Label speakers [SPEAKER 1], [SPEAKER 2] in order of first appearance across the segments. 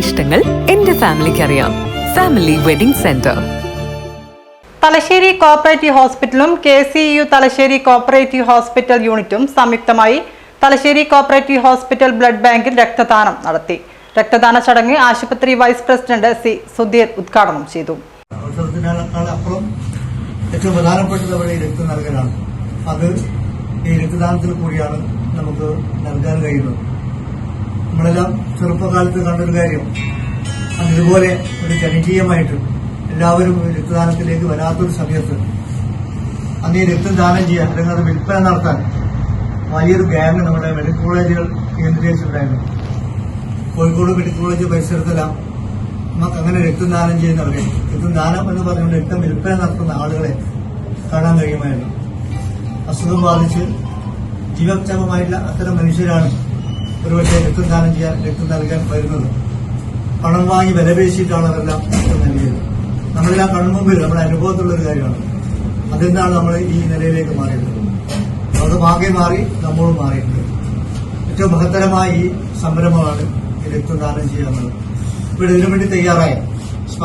[SPEAKER 1] ഇഷ്ടങ്ങൾ എന്റെ ഫാമിലിക്ക് അറിയാം family wedding centre.
[SPEAKER 2] Thalassery cooperative ഹോസ്പിറ്റലും K C U Thalassery cooperative hospital യൂണിറ്റും സംയുക്തമായി തലശ്ശേരി കോപ്പറേറ്റീവ് ഹോസ്പിറ്റൽ ബ്ലഡ് ബാങ്കിൽ രക്തദാനം നടത്തി. രക്തദാന ചടങ്ങ് ആശുപത്രി വൈസ് പ്രസിഡന്റ് സി സുധീർ ഉദ്ഘാടനം ചെയ്തു.
[SPEAKER 3] ഏറ്റവും പ്രധാനപ്പെട്ടത് അവിടെ ഈ രക്തം നൽകലാണ്. അത് ഈ രക്തദാനത്തിൽ കൂടിയാണ് നമുക്ക് നൽകാൻ കഴിയുന്നത്. നമ്മളെല്ലാം ചെറുപ്പകാലത്ത് കണ്ടൊരു കാര്യം. അതുപോലെ ഒരു ജനകീയമായിട്ട് എല്ലാവരും രക്തദാനത്തിലേക്ക് വരാത്തൊരു സമയത്ത് അന്ന് ഈ രക്തം ദാനം ചെയ്യാൻ അല്ലെങ്കിൽ അത് വിൽപ്പന നടത്താൻ വലിയൊരു ഗ്യാങ് നമ്മുടെ മെഡിക്കൽ കോളേജുകൾ കേന്ദ്രീകരിച്ചിട്ടുണ്ടായിരുന്നു. കോഴിക്കോട് മെഡിക്കൽ കോളേജ് പരിസരത്തെല്ലാം നമുക്ക് അങ്ങനെ രക്തം ദാനം ചെയ്യുന്നവരെ രക്തം ദാനം എന്ന് പറഞ്ഞുകൊണ്ട് രക്തം വിൽപ്പന നടത്തുന്ന ആളുകളെ കാണാൻ കഴിയുമായിരുന്നു. അസുഖം ബാധിച്ച് ജീവക്ഷമമായിട്ടുള്ള അത്തരം മനുഷ്യരാണ് ഒരുപക്ഷെ രക്തദാനം ചെയ്യാൻ രക്തം നൽകാൻ വരുന്നത്. പണം വാങ്ങി വിലപേശിയിട്ടാണ് അവരെല്ലാം രക്തം നൽകിയത് നമ്മളെല്ലാം കൺമുമ്പിൽ നമ്മുടെ അനുഭവത്തിലുള്ള ഒരു കാര്യമാണ്. അതെന്താണ് നമ്മൾ ഈ നിലയിലേക്ക് മാറിയിട്ടുള്ളത് അത് മാകെ മാറി നമ്മളും മാറിയിട്ടുണ്ട്. ഏറ്റവും മഹത്തരമായ ഈ സംരംഭമാണ് ഈ രക്തദാനം ചെയ്യാന്നുള്ളത് ഇവിടെ ഇതിനു വേണ്ടി തയ്യാറായ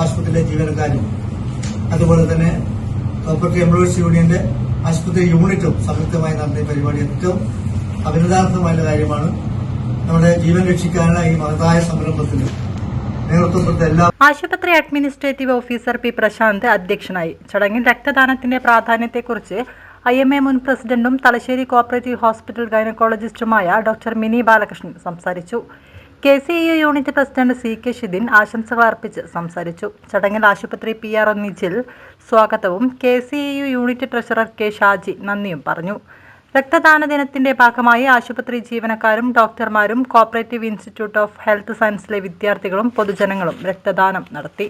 [SPEAKER 3] ആശുപത്രിയിലെ ജീവനക്കാരും അതുപോലെ തന്നെ പ്രോപ്പർട്ടി എംപ്ലോയീസ് യൂണിയന്റെ ആശുപത്രി യൂണിറ്റും സംയുക്തമായി നടത്തിയ പരിപാടി ഏറ്റവും അഭിനന്ദാർഹമായ കാര്യമാണ്. നമ്മുടെ ജീവൻ രക്ഷിക്കാനുള്ള ഈ മഹത്തായ സംരംഭത്തിന്
[SPEAKER 2] ആശുപത്രി അഡ്മിനിസ്ട്രേറ്റീവ് ഓഫീസർ പി പ്രശാന്ത് അധ്യക്ഷനായി. ചടങ്ങിൽ രക്തദാനത്തിന്റെ പ്രാധാന്യത്തെക്കുറിച്ച് ഐ എം എ മുൻ പ്രസിഡന്റും തലശ്ശേരി കോപ്പറേറ്റീവ് ഹോസ്പിറ്റൽ ഗൈനക്കോളജിസ്റ്റുമായ ഡോക്ടർ മിനി ബാലകൃഷ്ണൻ സംസാരിച്ചു. K C U unit president C K Shidin ആശംസകൾ അർപ്പിച്ച് സംസാരിച്ചു. ചടങ്ങിൽ ആശുപത്രി പി ആർ ഒ നിജിൽ സ്വാഗതവും K C U unit treasurer K Shaji നന്ദിയും പറഞ്ഞു. രക്തദാന ദിനത്തിന്റെ ഭാഗമായി ആശുപത്രി ജീവനക്കാരും ഡോക്ടർമാരും കോപ്പറേറ്റീവ് ഇൻസ്റ്റിറ്റ്യൂട്ട് ഓഫ് ഹെൽത്ത് സയൻസിലെ വിദ്യാർത്ഥികളും പൊതുജനങ്ങളും രക്തദാനം നടത്തി.